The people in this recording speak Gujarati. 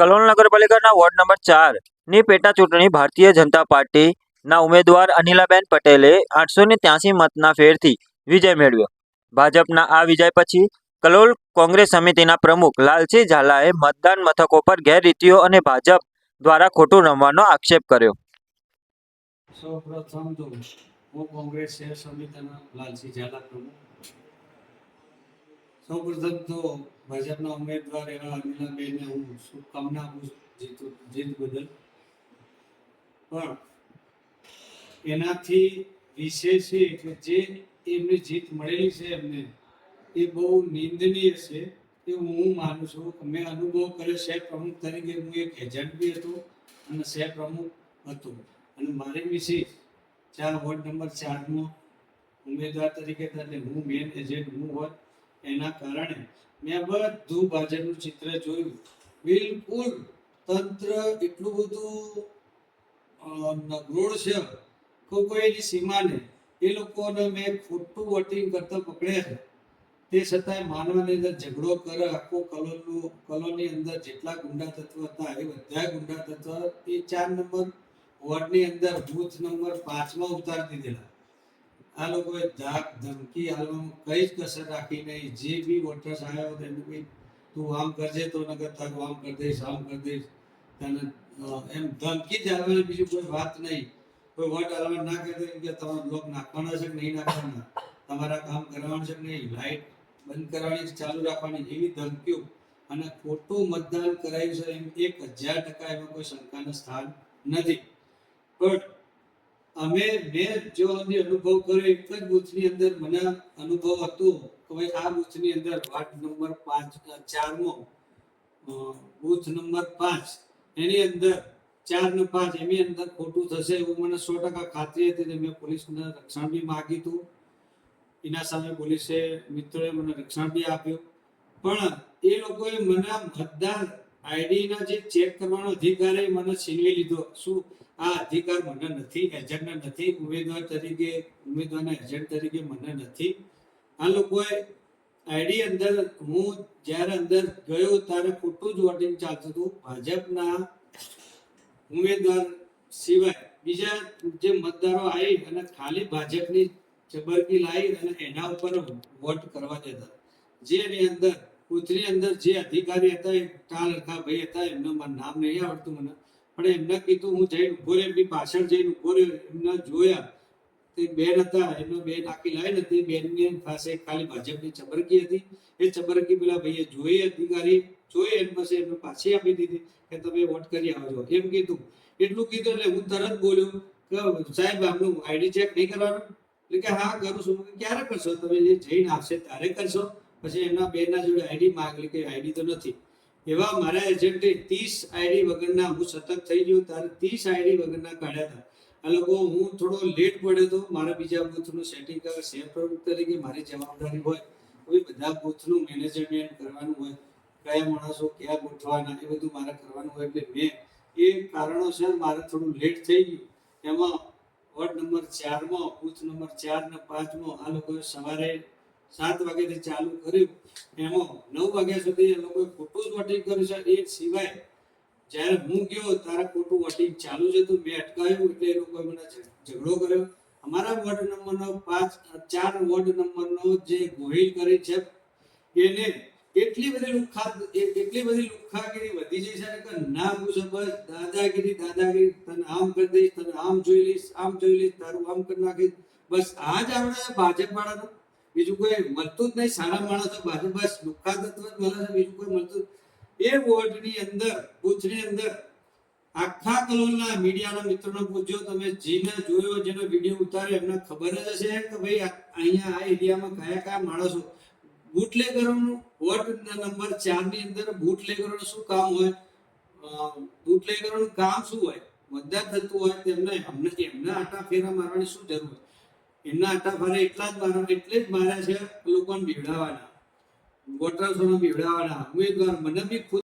કલોલ નગરપાલિકાના વોર્ડ નંબર ચારની પેટા ચૂંટણી ભારતીય જનતા પાર્ટીના ઉમેદવાર અનિલાબેન પટેલે આઠસો ને ત્યાસી મતના ફેરથી વિજય મેળવ્યો. ભાજપના આ વિજય પછી કલોલ કોંગ્રેસ સમિતિના પ્રમુખ લાલસિંહ ઝાલાએ મતદાન મથકો પર ગેરરીતિઓ અને ભાજપ દ્વારા ખોટું રમવાનો આક્ષેપ કર્યો. સૌ પ્રથમ તો હું કોંગ્રેસ શહેર સમિતિના લાલસિંહ ઝાલા પ્રમુખ. સૌ પ્રથમ તો ભાજપના ઉમેદવાર એવા અનિલાબેનને હું શુભકામના આપું છું જીત જીત બદલ. પણ એનાથી વિશેષ છે કે જે એમને જીત મળેલી છે એમને, એ બહુ નિંદનીય છે એ હું માનું છું. કે મેં અનુભવ કર્યો શહેર પ્રમુખ તરીકે હું એક એજન્ટ બી હતો અને શહેર પ્રમુખ હતો. અને મારી મિસિસ ચાર વોર્ડ નંબર ચારમાં ઉમેદવાર તરીકે, એટલે હું મેન એજન્ટ હું હોત એના કારણે મેં બધું ભાજપનું ચિત્ર જોયું. બિલકુલ તંત્ર એટલું બધું નગરોળ છે કોઈ કોઈની સીમાને એ લોકોને મેં ખોટું વોટિંગ કરતા પકડ્યા છે. તે છતાંય માનવાની અંદર ઝઘડો કરે, આખો કલોનું કલોની અંદર જેટલા ગુંડા તત્વ હતા એ બધા ગુંડા તત્વ એ ચાર નંબર વોર્ડની અંદર બૂથ નંબર પાંચમાં ઉતારી દીધેલા. આ લોકોએ ધાક ધમકી હાલવામાં કઈ જ કસર રાખી નહીં. જે બી વોટર્સ આવ્યો હતો એમને બી તું આમ કરજે તો નગર તક આમ કરી દઈશ, આમ કરી દઈશ. તને એમ ધમકી જ હાલવાની બીજું કોઈ વાત નહીં. કોઈ વોટ હાલવા ના કરે કે તમારા બ્લોક નાખવાના છે કે નહીં નાખવાના? તમારા કામ કરવાનું છે કે નહીં? લાઇટ બંધ કરવાની ચાલુ રાખવાની એવી ધમકીઓ. અને ખોટું મતદાન કરાયું છે એમ એક હજાર ટકા એમાં કોઈ શંકાનું સ્થાન નથી. પણ અમે મેં જો સુધી અનુભવ કર્યો, એક જ બૂથની અંદર મને અનુભવ હતો કે ભાઈ આ બૂથની અંદર વાર્ડ નંબર પાંચ ચારમાં બૂથ નંબર પાંચ, એની અંદર ચાર ને પાંચ, એની અંદર ખોટું થશે એવું મને સો ટકા ખાતરી હતી મેં પોલીસને રક્ષણ બી માગ્યું હતું એના સામે પોલીસે મિત્રોએ મને રક્ષણ બી આપ્યું. પણ એ લોકોએ મને મતદાર આઈડીના જે ચેક કરવાનો અધિકાર મને છીનવી લીધો. શું? આ અધિકાર મને નથી એજન્ટને નથી, ઉમેદવાર તરીકે, ઉમેદવારના એજન્ટ તરીકે મને નથી. આ લોકોએ આઈડી અંદર, હું જ્યારે અંદર ગયો ત્યારે ખોટું જ વોટિંગ ચાલતું હતું. ભાજપના ઉમેદવાર સિવાય બીજા જે મતદારો આવી અને ખાલી ભાજપની ચબરકી લાવી અને એના ઉપર વોટ કરવા દેતા જે એની અંદર બૂથની અંદર જે અધિકારી હતા એ ટાલ હતા ભાઈ હતા, એમનું નામ નહીં આવડતું મને. પણ એમને કીધું, હું જઈને ઊભો રહ્યો, એમની પાછળ જઈને ઊભો રહ્યો, એમને જોયા. તે બેન હતા, એમનો બેન આખી લાઈન હતી, બેનની પાસે ખાલી ભાજપની ચબરકી હતી. એ ચબરકી પેલા ભાઈએ જોઈ, અધિકારી જોઈ, એમ પછી એમને પાછી આપી દીધી કે તમે વોટ કરી આવજો એમ કીધું. એટલું કીધું એટલે હું તરત બોલ્યો કે સાહેબ, આમનું આઈડી ચેક નહીં કરવાનું? એટલે કે હા, કરું છું. ક્યારે કરશો? તમે જે જઈને આપશે ત્યારે કરશો? પછી એમના બેનના જોડે આઈડી માંગલી કે આઈડી તો નથી. એવા મારા એજન્ટે ત્રીસ આઈડી વગરના હું સતત થઈ ગયો ત્યારે ત્રીસ આઈડી વગરના કાઢ્યા હતા. આ લોકો, હું થોડો લેટ પડ્યો તો મારા બીજા બૂથનું સેટિંગ કરવા શેર પ્રમુખ તરીકે મારી જવાબદારી હોય કોઈ બધા બૂથનું મેનેજમેન્ટ કરવાનું હોય, કયા માણસો ક્યાં ગોઠવાના, એ બધું મારે કરવાનું હોય એટલે મેં એ કારણોસર મારે થોડું લેટ થઈ ગયું. એમાં વોર્ડ નંબર ચારમાં બૂથ નંબર ચાર ને પાંચમાં, આ લોકોએ સવારે સાત વાગ્યાથી ચાલુ કર્યું એમાં નવ વાગ્યા સુધી એ લોકોએ ખોટું જ વોટિંગ કર્યું છે. એ સિવાય જ્યારે હું ગયો ત્યારે ખોટું વોટિંગ ચાલુ છે હતું. મેં અટકાવ્યું એટલે એ લોકોએ મને ઝઘડો કર્યો. અમારા વોર્ડ નંબરનો પાંચ, ચાર વોર્ડ નંબરનો જે ગોહિલ કરી છે, એને એટલી બધી લુખા એટલી બધી લુખાગીરી વધી જઈ છે કે ના પૂછો બસ દાદાગીરી દાદાગીરી, તને આમ કરી દઈશ, તને આમ જોઈ લઈશ, આમ જોઈ લઈશ, તારું આમ કરી નાખીશ. બસ આ જ આપણે ભાજપ વાળાનું બીજું કોઈ મળતું જ નહીં. સારા માણસો બાજુ બસ દુઃખા તત્વ જ મળે છે, બીજું કોઈ મળતું એ વોર્ડની અંદર, બૂથની અંદર આખા કલોલના મીડિયાના મિત્રોને પૂછજો, તમે જેને જોયો, જેનો વીડિયો ઉતાર્યો, એમને ખબર જ હશે કે ભાઈ અહીંયા આ એરિયામાં કયા કયા માણસો. બુટલેગરોનું વોર્ડ નંબર ચારની અંદર બુટલેગરોનું શું કામ હોય? બુટલેગરોનું કામ શું હોય? મતદાર થતું હોય, તેમને અમને એમના આટા ફેરા મારવાની શું જરૂર હોય? એમના આટા ફરે એટલા જ મારો, એટલે જ માર્યા છે લોકોને બીવડાવવાના. વોટર્સોને બીવડાવવાના. ઉમેદવાર મને બી ખુદ